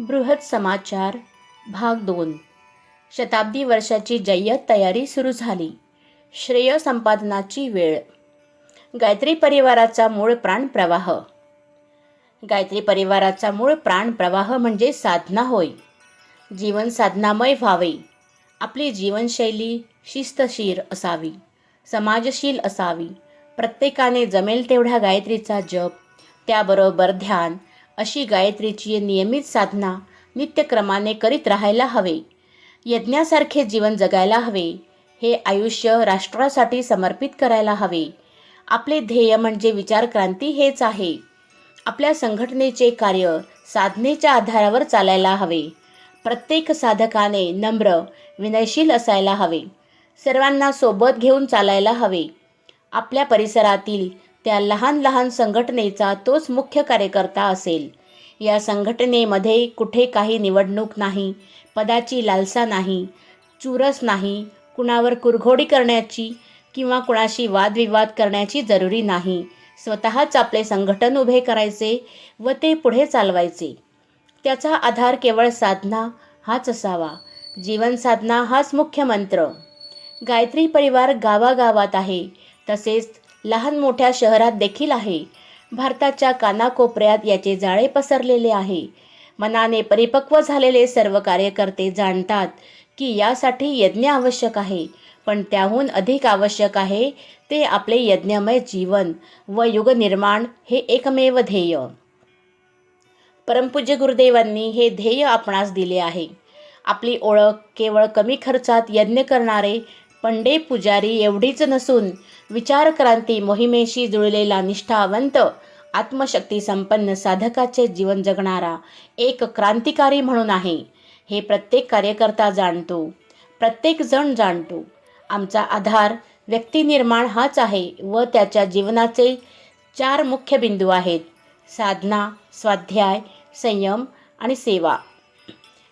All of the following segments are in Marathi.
बृहत समाचार भाग दोन. शताब्दी वर्षाची जय्यत तयारी सुरू झाली. श्रेय संपादनाची वेळ. गायत्री परिवाराचा मूळ प्राणप्रवाह गायत्री परिवाराचा मूळ प्राणप्रवाह म्हणजे साधना होय. जीवन साधनामय व्हावे. आपली जीवनशैली शिस्तशीर असावी. समाजशील असावी. प्रत्येकाने जमेल तेवढ्या गायत्रीचा जप. त्याबरोबर ध्यान अशी गायत्रीची नियमित साधना नित्यक्रमाने करीत राहायला हवे. यज्ञासारखे जीवन जगायला हवे. हे आयुष्य राष्ट्रासाठी समर्पित करायला हवे. आपले ध्येय म्हणजे विचारक्रांती हेच आहे. आपल्या संघटनेचे कार्य साधनेच्या आधारावर चालायला हवे. प्रत्येक साधकाने नम्र विनयशील असायला हवे. सर्वांना सोबत घेऊन चालायला हवे. आपल्या परिसरातील त्या लहान लहान संघटनेचा तोच मुख्य कार्यकर्ता असेल. या संघटनेमध्ये कुठे काही निवडणूक नाही पदाची लालसा नाही चुरस नाही कुणावर कुरघोडी करण्याची किंवा कुणाशी वादविवाद करण्याची जरुरी नाही. स्वतःच आपले संघटन उभे करायचे व ते पुढे चालवायचे. त्याचा आधार केवळ साधना हाच असावा. जीवन साधना हाच मुख्य मंत्र. गायत्री परिवार गावागावात आहे. तसेच लहान मोठ्या शहरात देखील आहे. भारताच्या कानाकोपऱ्यात याचे जाळे पसरलेले आहे. मनाने परिपक्व झालेले सर्व कार्यकर्ते जाणतात की यासाठी यज्ञ आवश्यक आहे. पण त्याहून अधिक आवश्यक आहे ते आपले यज्ञमय जीवन व युगनिर्माण हे एकमेव ध्येय. परमपूज्य गुरुदेवांनी हे ध्येय आपणास दिले आहे. आपली ओळख केवळ कमी खर्चात यज्ञ करणारे पंडे पुजारी एवढीच नसून विचारक्रांती मोहिमेशी जुळलेला निष्ठावंत आत्मशक्ती संपन्न साधकाचे जीवन जगणारा एक क्रांतिकारी म्हणून आहे. हे प्रत्येक कार्यकर्ता जाणतो प्रत्येक जण जाणतो. आमचा आधार व्यक्तिनिर्माण हाच आहे व त्याच्या जीवनाचे चार मुख्य बिंदू आहेत. साधना स्वाध्याय संयम आणि सेवा.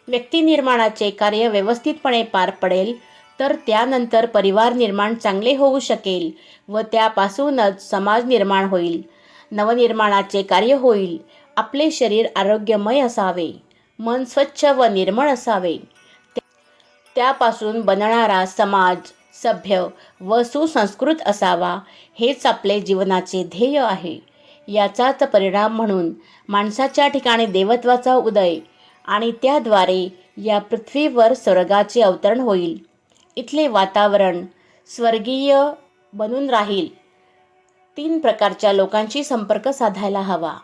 व्यक्तिनिर्माणाचे कार्य व्यवस्थितपणे पार पडेल तर त्यानंतर परिवार निर्माण चांगले होऊ शकेल व त्यापासूनच समाज निर्माण होईल. नवनिर्माणाचे कार्य होईल. आपले शरीर आरोग्यमय असावे. मन स्वच्छ व निर्मळ असावे. त्यापासून बनणारा समाज सभ्य व सुसंस्कृत असावा हेच आपले जीवनाचे ध्येय आहे. याचाच परिणाम म्हणून माणसाच्या ठिकाणी देवत्वाचा उदय आणि त्याद्वारे या पृथ्वीवर स्वर्गाचे अवतरण होईल. इथले वातावरण स्वर्गीय बनून राहील. तीन प्रकारच्या लोकांशी संपर्क साधायला हवा.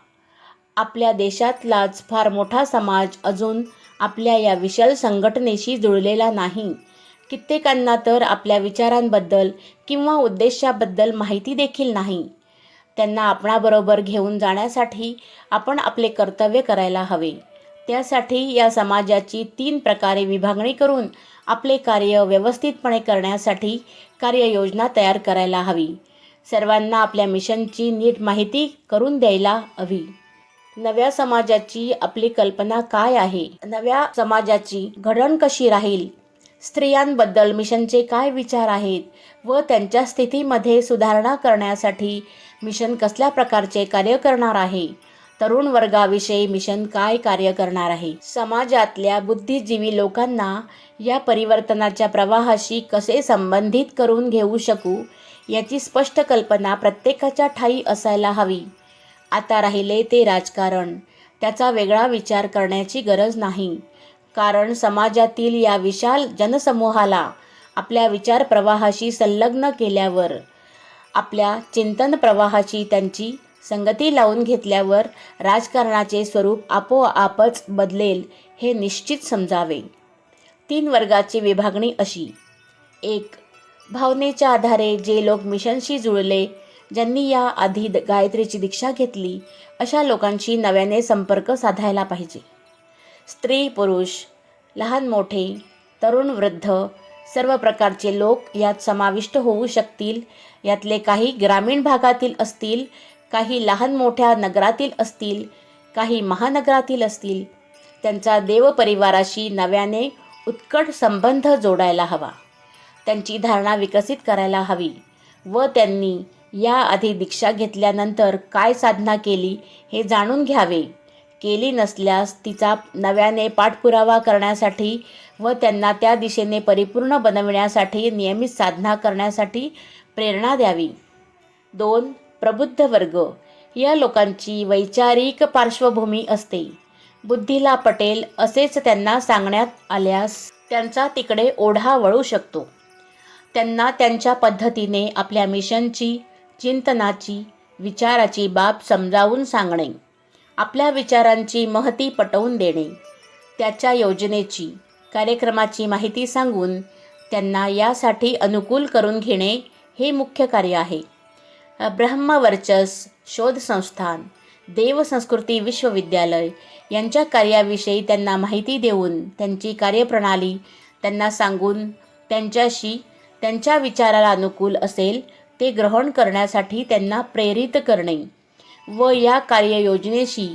आपल्या देशातलाच फार मोठा समाज अजून आपल्या या विशाल संघटनेशी जुळलेला नाही. कित्येकांना तर आपल्या विचारांबद्दल किंवा उद्देशाबद्दल माहिती देखील नाही. त्यांना आपणाबरोबर घेऊन जाण्यासाठी आपण आपले कर्तव्य करायला हवे. त्यासाठी या समाजाची तीन प्रकारे विभागणी करून आपले कार्य व्यवस्थितपणे करण्यासाठी कार्ययोजना तयार करायला हवी. सर्वांना आपल्या मिशनची नीट माहिती करून द्यायला हवी. नव्या समाजाची आपली कल्पना काय आहे? नव्या समाजाची घडण कशी राहील? स्त्रियांबद्दल मिशनचे काय विचार आहेत? व त्यांच्या स्थितीमध्ये सुधारणा करण्यासाठी मिशन कसल्या प्रकारचे कार्य करणार आहे? तरुण वर्गाविषयी मिशन काय कार्य करणार आहे? समाजातल्या बुद्धिजीवी लोकांना या परिवर्तनाच्या प्रवाहाशी कसे संबंधित करून घेऊ शकू याची स्पष्ट कल्पना प्रत्येकाच्या ठाई असायला हवी. आता राहिले ते राजकारण. त्याचा वेगळा विचार करण्याची गरज नाही. कारण समाजातील या विशाल जनसमूहाला आपल्या विचार प्रवाहाशी संलग्न केल्यावर आपल्या चिंतन प्रवाहाची त्यांची संगती लावून घेतल्यावर राजकारणाचे स्वरूप आपोआपच बदलेल हे निश्चित समजावे. तीन वर्गाची विभागणी अशी. एक भावनेच्या आधारे जे लोक मिशनशी जुळले ज्यांनी या आधी द- गायत्रीची दीक्षा घेतली अशा लोकांशी नव्याने संपर्क साधायला पाहिजे. स्त्री पुरुष लहान मोठे तरुण वृद्ध सर्व प्रकारचे लोक यात समाविष्ट होऊ शकतील यातले काही ग्रामीण भागातील असतील काही लहान मोठ्या नगरातील असतील काही महानगरातील असतील त्यांचा देवपरिवाराशी नव्याने उत्कट संबंध जोडायला हवा. त्यांची धारणा विकसित करायला हवी व त्यांनी याआधी दीक्षा घेतल्यानंतर काय साधना केली हे जाणून घ्यावे. केली नसल्यास तिचा नव्याने पाठपुरावा करण्यासाठी व त्यांना त्या दिशेने परिपूर्ण बनविण्यासाठी नियमित साधना करण्यासाठी प्रेरणा द्यावी. दोन प्रबुद्ध वर्ग या लोकांची वैचारिक पार्श्वभूमी असते. बुद्धीला पटेल असेच त्यांना सांगण्यात आल्यास त्यांचा तिकडे ओढा वळू शकतो. त्यांना त्यांच्या पद्धतीने आपल्या मिशनची चिंतनाची विचाराची बाब समजावून सांगणे. आपल्या विचारांची महती पटवून देणे. त्याच्या योजनेची कार्यक्रमाची माहिती सांगून त्यांना यासाठी अनुकूल करून घेणे हे मुख्य कार्य आहे. ब्रह्मवर्चस शोध संस्थान देवसंस्कृती विश्वविद्यालय यांच्या कार्याविषयी त्यांना माहिती देऊन त्यांची कार्यप्रणाली त्यांना सांगून त्यांच्याशी त्यांच्या विचाराला अनुकूल असेल ते ग्रहण करण्यासाठी त्यांना प्रेरित करणे व या कार्ययोजनेशी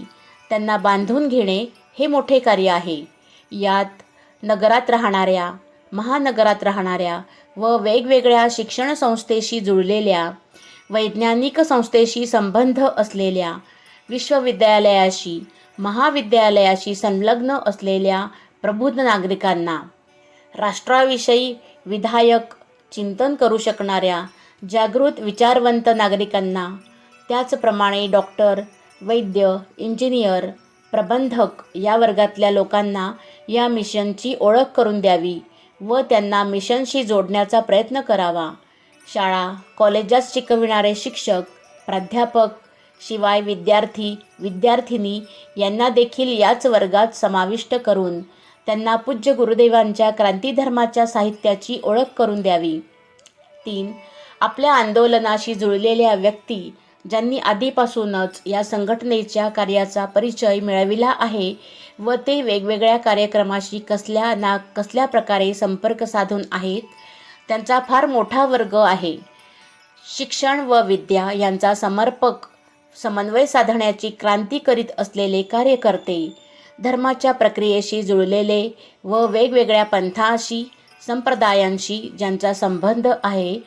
त्यांना बांधून घेणे हे मोठे कार्य आहे. यात नगरात राहणाऱ्या महानगरात राहणाऱ्या व वेगवेगळ्या शिक्षण संस्थेशी जुळलेल्या वैज्ञानिक संस्थेशी संबंध असलेल्या विश्वविद्यालयाशी महाविद्यालयाशी संलग्न असलेल्या प्रबुद्ध नागरिकांना राष्ट्राविषयी विधायक चिंतन करू शकणाऱ्या जागृत विचारवंत नागरिकांना त्याचप्रमाणे डॉक्टर वैद्य इंजिनियर प्रबंधक या वर्गातल्या लोकांना या मिशनची ओळख करून द्यावी व त्यांना मिशनशी जोडण्याचा प्रयत्न करावा. शाळा कॉलेजात शिकविणारे शिक्षक प्राध्यापक शिवाय विद्यार्थी विद्यार्थिनी यांना देखील याच वर्गात समाविष्ट करून त्यांना पूज्य गुरुदेवांच्या क्रांतिधर्माच्या साहित्याची ओळख करून द्यावी. तीन आपल्या आंदोलनाशी जुळलेल्या व्यक्ती ज्यांनी आधीपासूनच या संघटनेच्या कार्याचा परिचय मिळविला आहे व ते वेगवेगळ्या कार्यक्रमाशी कसल्या ना कसल्या प्रकारे संपर्क साधून आहेत त्यांचा फार मोठा वर्ग आहे. शिक्षण व विद्या यांचा समर्पक समन्वय साधण्याची क्रांती करीत असलेले कार्यकर्ते धर्माच्या प्रक्रियेशी जुळलेले व वेगवेगळ्या पंथाशी संप्रदायांशी ज्यांचा संबंध आहे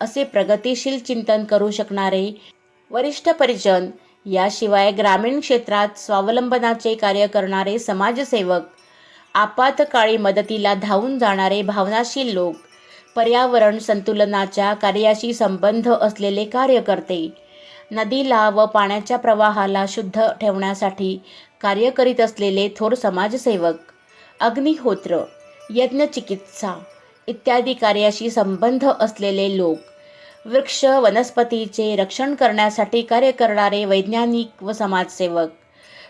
असे प्रगतिशील चिंतन करू शकणारे वरिष्ठ परिजन याशिवाय ग्रामीण क्षेत्रात स्वावलंबनाचे कार्य करणारे समाजसेवक आपातकाळी मदतीला धावून जाणारे भावनाशील लोक पर्यावरण संतुलनाच्या कार्याशी संबंध असलेले कार्यकर्ते. नदीला व पाण्याच्या प्रवाहाला शुद्ध ठेवण्यासाठी कार्य करीत असलेले थोर समाजसेवक. अग्निहोत्र यज्ञचिकित्सा इत्यादी कार्याशी संबंध असलेले लोक. वृक्ष वनस्पतीचे रक्षण करण्यासाठी कार्य करणारे वैज्ञानिक व समाजसेवक.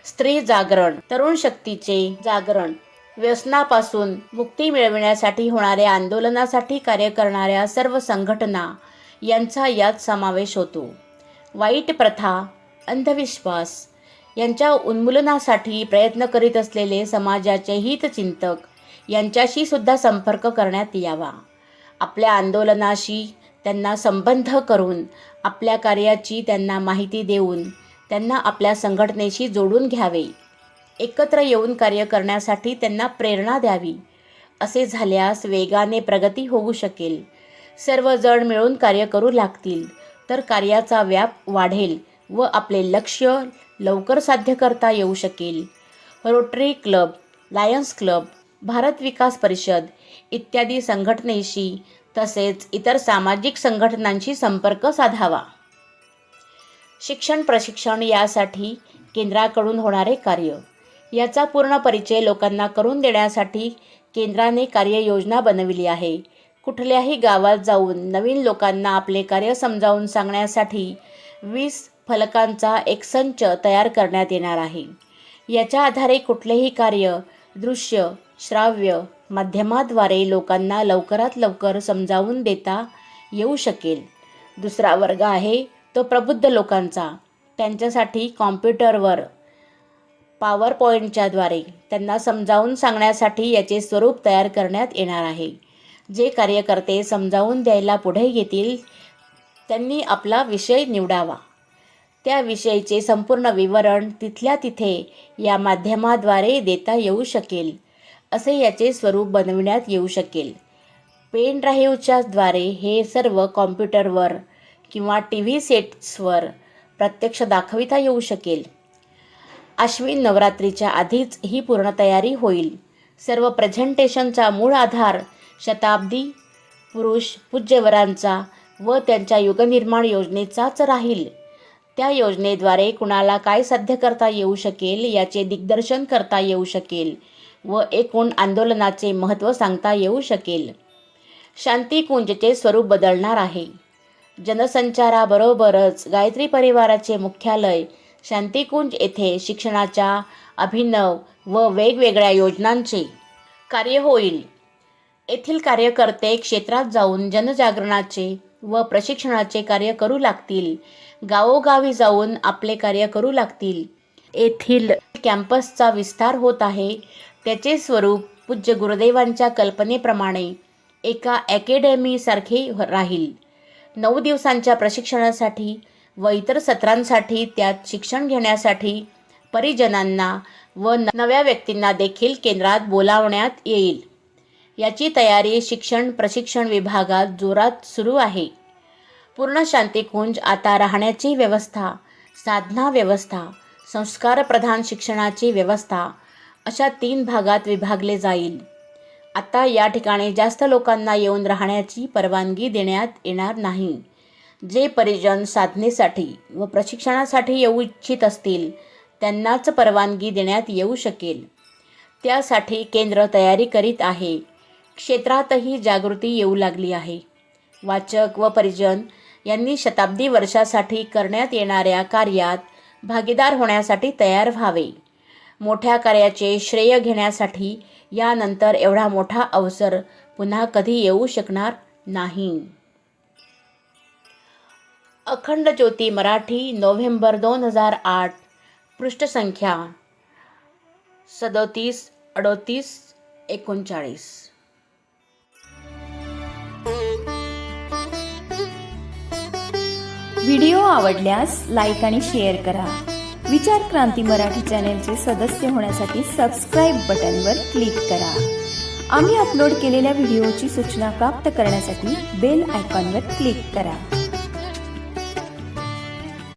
स्त्री जागरण तरुण शक्तीचे जागरण. व्यसनापासून मुक्ती मिळविण्यासाठी होणाऱ्या आंदोलनासाठी कार्य करणाऱ्या सर्व संघटना यांचा यात समावेश होतो. वाईट प्रथा अंधविश्वास यांच्या उन्मूलनासाठी प्रयत्न करीत असलेले समाजाचे हितचिंतक यांच्याशी सुद्धा संपर्क करण्यात यावा. आपल्या आंदोलनाशी त्यांना संबंध करून आपल्या कार्याची त्यांना माहिती देऊन त्यांना आपल्या संघटनेशी जोडून घ्यावे. एकत्र येऊन कार्य करण्यासाठी त्यांना प्रेरणा द्यावी. असे झाल्यास वेगाने प्रगती होऊ शकेल. सर्वजण मिळून कार्य करू लागतील. तर कार्याचा व्याप वाढेल व आपले लक्ष्य लवकर साध्य करता येऊ शकेल. Rotary club lions club Bharat Vikas Parishad इत्यादी संघटनेशी तसेच इतर सामाजिक संघटनांशी संपर्क साधावा. शिक्षण प्रशिक्षण यासाठी केंद्राकडून होणारे कार्य याचा पूर्ण परिचय लोकांना करून देण्यासाठी केंद्राने कार्ययोजना बनविली आहे. कुठल्याही गावात जाऊन नवीन लोकांना आपले कार्य समजावून सांगण्यासाठी वीस फलकांचा एक संच तयार करण्यात येणार आहे. याच्या आधारे कुठलेही कार्य दृश्य श्राव्य माध्यमाद्वारे लोकांना लवकरात लवकर समजावून देता येऊ शकेल. दुसरा वर्ग आहे तो प्रबुद्ध लोकांचा. त्यांच्यासाठी कॉम्प्युटरवर पॉवर पॉईंटच्याद्वारे त्यांना समजावून सांगण्यासाठी याचे स्वरूप तयार करण्यात येणार आहे. जे कार्यकर्ते समजावून द्यायला पुढे येतील त्यांनी आपला विषय निवडावा. त्या विषयीचे संपूर्ण विवरण तिथल्या तिथे या माध्यमाद्वारे देता येऊ शकेल असे याचे स्वरूप बनविण्यात येऊ शकेल. पेन ड्राईव्हच्याद्वारे हे सर्व कॉम्प्युटरवर किंवा टी व्ही सेट्सवर प्रत्यक्ष दाखविता येऊ शकेल. आश्विन नवरात्रीच्या आधीच ही पूर्ण तयारी होईल. सर्व प्रेझेंटेशनचा मूळ आधार शताब्दी पुरुष पूज्यवरांचा व त्यांच्या युगनिर्माण योजनेचाच राहील. त्या योजनेद्वारे कुणाला काय साध्य करता येऊ शकेल याचे दिग्दर्शन करता येऊ शकेल व एकूण आंदोलनाचे महत्त्व सांगता येऊ शकेल. शांतिकुंजचे स्वरूप बदलणार आहे. जनसंचाराबरोबरच गायत्री परिवाराचे मुख्यालय शांतिकुंज येथे शिक्षणाच्या अभिनव व वेगवेगळ्या योजनांचे कार्य होईल. येथील कार्यकर्ते क्षेत्रात जाऊन जनजागरणाचे व प्रशिक्षणाचे कार्य करू लागतील. गावोगावी जाऊन आपले कार्य करू लागतील. येथील कॅम्पसचा विस्तार होत आहे. त्याचे स्वरूप पूज्य गुरुदेवांच्या कल्पनेप्रमाणे एका अकॅडमीसारखे राहील. नऊ दिवसांच्या प्रशिक्षणासाठी व इतर सत्रांसाठी त्यात शिक्षण घेण्यासाठी परिजनांना व नव्या व्यक्तींना देखील केंद्रात बोलावण्यात येईल. याची तयारी शिक्षण प्रशिक्षण विभागात जोरात सुरू आहे. पूर्ण शांतिकुंज आता राहण्याची व्यवस्था साधना व्यवस्था संस्कारप्रधान शिक्षणाची व्यवस्था अशा तीन भागात विभागले जाईल. आता या ठिकाणी जास्त लोकांना येऊन राहण्याची परवानगी देण्यात येणार नाही. जे परिजन साधनेसाठी व प्रशिक्षणासाठी येऊ इच्छित असतील त्यांनाच परवानगी देण्यात येऊ शकेल. त्यासाठी केंद्र तयारी करीत आहे. क्षेत्रातही जागृती येऊ लागली आहे. वाचक व परिजन यांनी शताब्दी वर्षासाठी करण्यात येणाऱ्या कार्यात भागीदार होण्यासाठी तयार व्हावे. मोठ्या कार्याचे श्रेय घेण्यासाठी यानंतर एवढा मोठा अवसर पुन्हा कधी येऊ शकणार नाही. अखंड ज्योती मराठी नोव्हेंबर दोन हजार आठ. पृष्ठसंख्या सदोतीस अडोतीस एकोणचाळीस. व्हिडिओ आवडल्यास लाईक आणि शेअर करा. विचार क्रांती मराठी चॅनेलचे सदस्य होण्यासाठी सबस्क्राईब बटनवर क्लिक करा. आम्ही अपलोड केलेल्या व्हिडिओची सूचना प्राप्त करण्यासाठी बेल आयकॉनवर क्लिक करा.